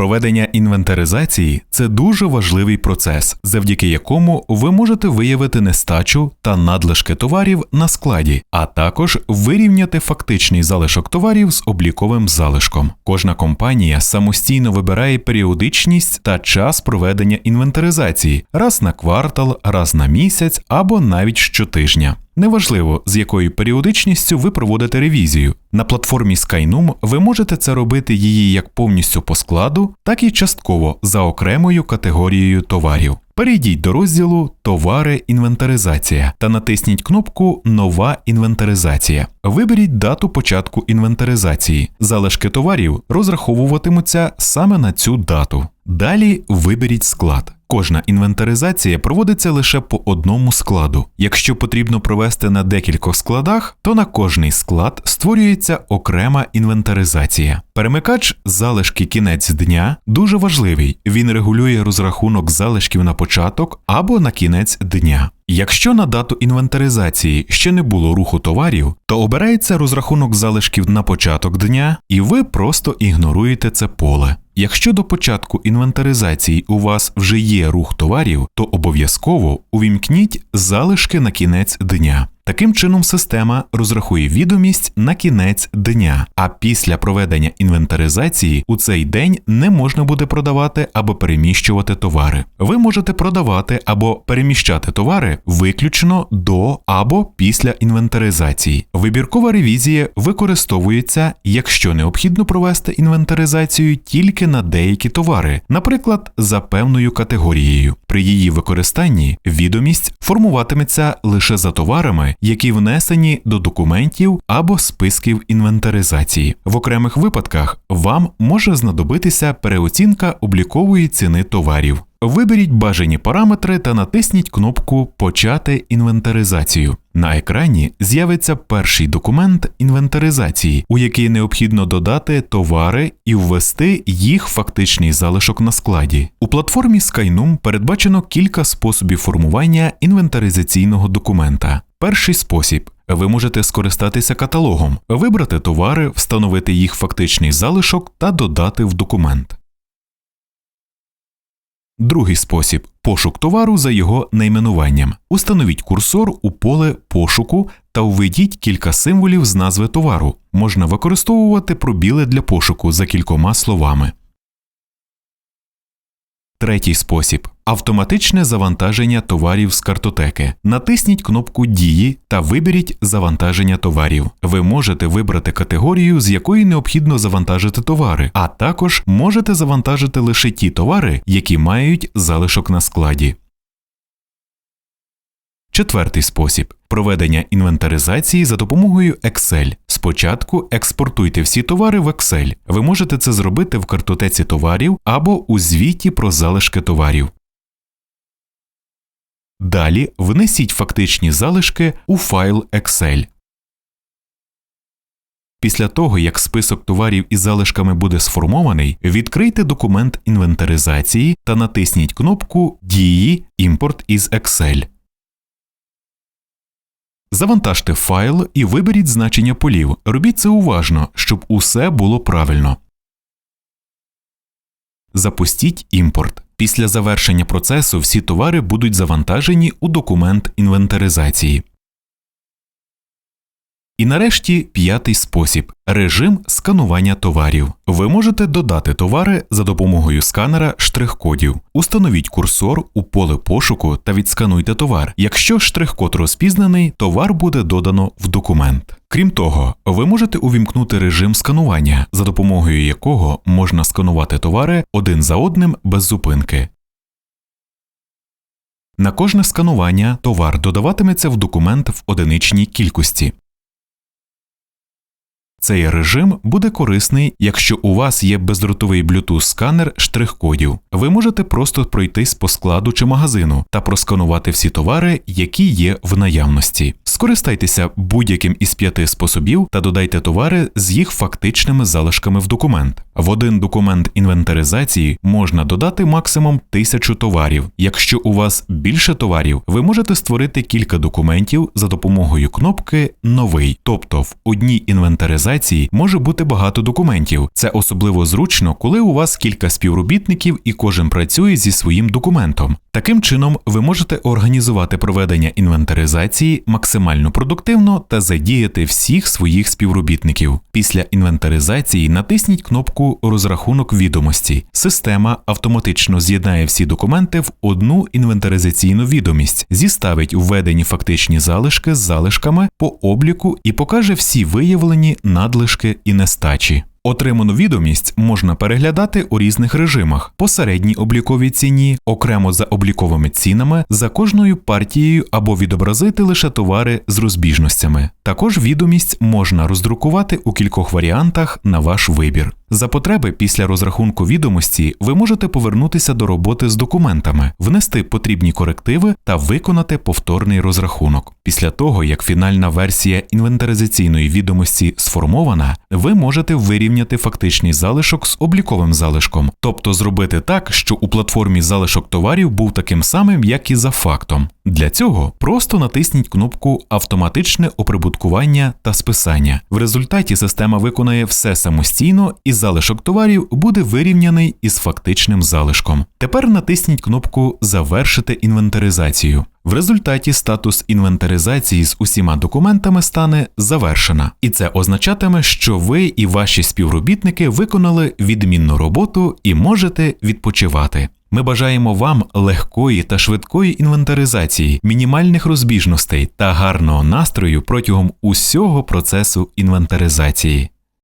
Проведення інвентаризації це дуже важливий процес, завдяки якому ви можете виявити нестачу та надлишки товарів на складі, а також вирівняти фактичний залишок товарів з обліковим залишком. Кожна компанія самостійно вибирає періодичність та час проведення інвентаризації раз на квартал, раз на місяць або навіть щотижня. Неважливо, з якою періодичністю ви проводите ревізію. На платформі Skynum ви можете це робити її як повністю по складу, так і частково за окремою категорією товарів. Перейдіть до розділу Товари інвентаризація та натисніть кнопку Нова інвентаризація. Виберіть дату початку інвентаризації. Залишки товарів розраховуватимуться саме на цю дату. Далі виберіть склад. Кожна інвентаризація проводиться лише по одному складу. Якщо потрібно провести на декількох складах, то на кожний склад створюється окрема інвентаризація. Перемикач залишки кінець дня дуже важливий. Він регулює розрахунок залишків на початок або на кінець дня. Якщо на дату інвентаризації ще не було руху товарів, то обирається розрахунок залишків на початок дня, і ви просто ігноруєте це поле. Якщо до початку інвентаризації у вас вже є рух товарів, то обов'язково увімкніть залишки на кінець дня. Таким чином, система розрахує відомість на кінець дня, а після проведення інвентаризації у цей день не можна буде продавати або переміщувати товари. Ви можете продавати або переміщати товари виключно до або після інвентаризації. Вибіркова ревізія використовується, якщо необхідно провести інвентаризацію тільки на деякі товари, наприклад, за певною категорією. При її використанні відомість формуватиметься лише за товарами, які внесені до документів або списків інвентаризації. В окремих випадках вам може знадобитися переоцінка облікової ціни товарів. Виберіть бажані параметри та натисніть кнопку Почати інвентаризацію. На екрані з'явиться перший документ інвентаризації, у який необхідно додати товари і ввести їх фактичний залишок на складі. У платформі Skynum передбачено кілька способів формування інвентаризаційного документа. Перший спосіб. Ви можете скористатися каталогом, вибрати товари, встановити їх фактичний залишок та додати в документ. Другий спосіб пошук товару за його найменуванням. Установіть курсор у поле пошуку та введіть кілька символів з назви товару. Можна використовувати пробіли для пошуку за кількома словами. Третій спосіб автоматичне завантаження товарів з картотеки. Натисніть кнопку Дії та виберіть завантаження товарів. Ви можете вибрати категорію, з якої необхідно завантажити товари, а також можете завантажити лише ті товари, які мають залишок на складі. Четвертий спосіб проведення інвентаризації за допомогою Excel. Спочатку експортуйте всі товари в Excel. Ви можете це зробити в картотеці товарів або у звіті про залишки товарів. Далі внесіть фактичні залишки у файл Excel. Після того, як список товарів із залишками буде сформований, відкрийте документ інвентаризації та натисніть кнопку Дії Імпорт із Excel. Завантажте файл і виберіть значення полів. Робіть це уважно, щоб усе було правильно. Запустіть імпорт. Після завершення процесу всі товари будуть завантажені у документ інвентаризації. І нарешті п'ятий спосіб режим сканування товарів. Ви можете додати товари за допомогою сканера штрих-кодів. Установіть курсор у поле пошуку та відскануйте товар. Якщо штрих-код розпізнаний, товар буде додано в документ. Крім того, ви можете увімкнути режим сканування, за допомогою якого можна сканувати товари один за одним без зупинки. На кожне сканування товар додаватиметься в документ в одиничній кількості. Цей режим буде корисний, якщо у вас є бездротовий Bluetooth сканер штрих-кодів. Ви можете просто пройтись по складу чи магазину та просканувати всі товари, які є в наявності. Скористайтеся будь-яким із п'яти способів та додайте товари з їх фактичними залишками в документ. В один документ інвентаризації можна додати максимум тисячу товарів. Якщо у вас більше товарів, ви можете створити кілька документів за допомогою кнопки Новий. Тобто в одній інвентаризації може бути багато документів. Це особливо зручно, коли у вас кілька співробітників і кожен працює зі своїм документом. Таким чином, ви можете організувати проведення інвентаризації максимально продуктивно та задіяти всіх своїх співробітників. Після інвентаризації натисніть кнопку Розрахунок відомості. Система автоматично з'єднає всі документи в одну інвентаризаційну відомість, зіставить введені фактичні залишки з залишками по обліку і покаже всі виявлені надлишки і нестачі. Отриману відомість можна переглядати у різних режимах: по середній обліковій ціні, окремо за обліковими цінами, за кожною партією або відобразити лише товари з розбіжностями. Також відомість можна роздрукувати у кількох варіантах на ваш вибір. За потреби після розрахунку відомості ви можете повернутися до роботи з документами, внести потрібні корективи та виконати повторний розрахунок. Після того, як фінальна версія інвентаризаційної відомості сформована, ви можете вирівняти фактичний залишок з обліковим залишком, тобто зробити так, що у платформі залишок товарів був таким самим, як і за фактом. Для цього просто натисніть кнопку Автоматичне оприбуткування та списання. В результаті система виконає все самостійно і залишок товарів буде вирівняний із фактичним залишком. Тепер натисніть кнопку Завершити інвентаризацію. В результаті статус інвентаризації з усіма документами стане завершена, і це означатиме, що ви і ваші співробітники виконали відмінну роботу і можете відпочивати. Ми бажаємо вам легкої та швидкої інвентаризації, мінімальних розбіжностей та гарного настрою протягом усього процесу інвентаризації.